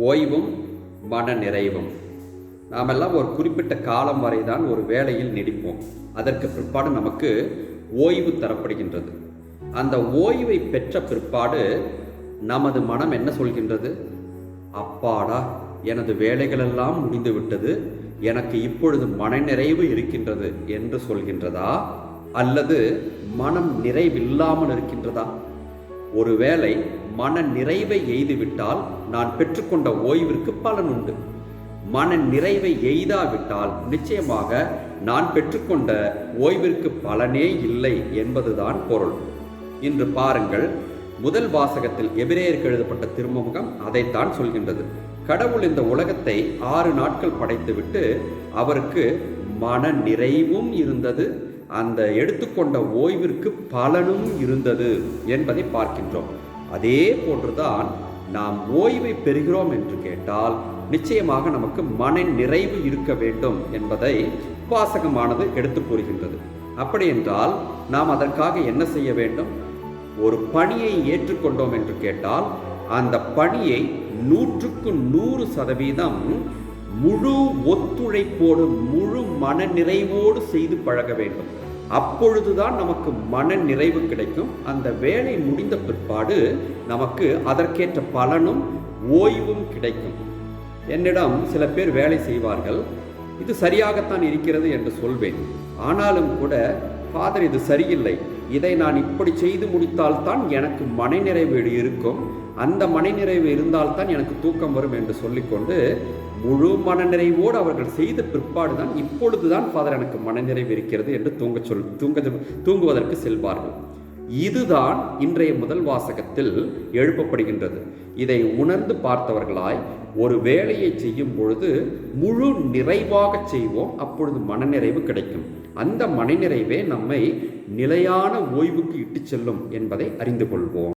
ஓய்வும் மன நிறைவும் நாமெல்லாம் ஒரு குறிப்பிட்ட காலம் வரை தான் ஒரு வேலையில் நீடிப்போம். அதற்கு பிற்பாடு நமக்கு ஓய்வு தரப்படுகின்றது. அந்த ஓய்வை பெற்ற பிற்பாடு நமது மனம் என்ன சொல்கின்றது? அப்பாடா எனது வேலைகளெல்லாம் முடிந்து விட்டது. எனக்கு இப்பொழுது மனநிறைவு இருக்கின்றது என்று சொல்கின்றதா? அல்லது மனம் நிறைவில்லாமல் இருக்கின்றதா? ஒருவேளை மன நிறைவை எய்துவிட்டால் நான் பெற்றுக்கொண்ட ஓய்விற்கு பலன் உண்டு மன நிறைவை எய்தாவிட்டால் நிச்சயமாக நான் பெற்றுக்கொண்ட ஓய்விற்கு பலனே இல்லை என்பதுதான் பொருள். இன்று பாருங்கள் முதல் வாசகத்தில் எபிரேயருக்கு எழுதப்பட்ட திருமுகம் அதைத்தான் சொல்கின்றது. கடவுள் இந்த உலகத்தை ஆறு நாட்கள் படைத்துவிட்டு அவருக்கு மன நிறைவும் இருந்தது அந்த எடுத்துக்கொண்ட ஓய்விற்கு பலனும் இருந்தது என்பதை பார்க்கின்றோம். அதே போன்றுதான் நாம் ஓய்வை பெறுகிறோம் என்று கேட்டால் நிச்சயமாக நமக்கு மன நிறைவு இருக்க வேண்டும் என்பதை வாசகமானது எடுத்து கூறுகின்றது. அப்படி என்றால் நாம் அதற்காக என்ன செய்ய வேண்டும்? ஒரு பணியை ஏற்றுக்கொண்டோம் என்று கேட்டால் அந்த பணியை நூற்றுக்கு நூறு சதவீதம் முழு ஒத்துழைப்போடு முழு மன நிறைவோடு செய்து பழக வேண்டும். அப்பொழுதுதான் நமக்கு மன நிறைவு கிடைக்கும். அந்த வேலை முடிந்த பிற்பாடு நமக்கு அதற்கேற்ற பலனும் ஓய்வும் கிடைக்கும். என்னிடம் சில பேர் வேலை செய்வார்கள். இது சரியாகத்தான் இருக்கிறது என்று சொல்வேன். ஆனாலும் கூட ஃபாதர் இது சரியில்லை. இதை நான் இப்படி செய்து முடித்தால்தான் எனக்கு மனநிறைவு இருக்கும். அந்த மனநிறைவு இருந்தால்தான் எனக்கு தூக்கம் வரும் என்று சொல்லிக்கொண்டு முழு மனநிறைவோடு அவர்கள் செய்த பிற்பாடு தான் இப்பொழுதுதான் ஃபாதர் எனக்கு மனநிறைவு இருக்கிறது என்று தூங்க சொல் தூங்க தூங்குவதற்கு செல்வார்கள். இதுதான் இன்றைய முதல் வாசகத்தில் எழுப்பப்படுகின்றது. இதை உணர்ந்து பார்த்தவர்களாய் ஒரு வேலையை செய்யும் பொழுது முழு நிறைவாக செய்வோம் அப்பொழுது மனநிறைவு கிடைக்கும். அந்த மனநிறைவே நம்மை நிலையான ஓய்வுக்கு இட்டுச் செல்லும் என்பதை அறிந்து கொள்வோம்.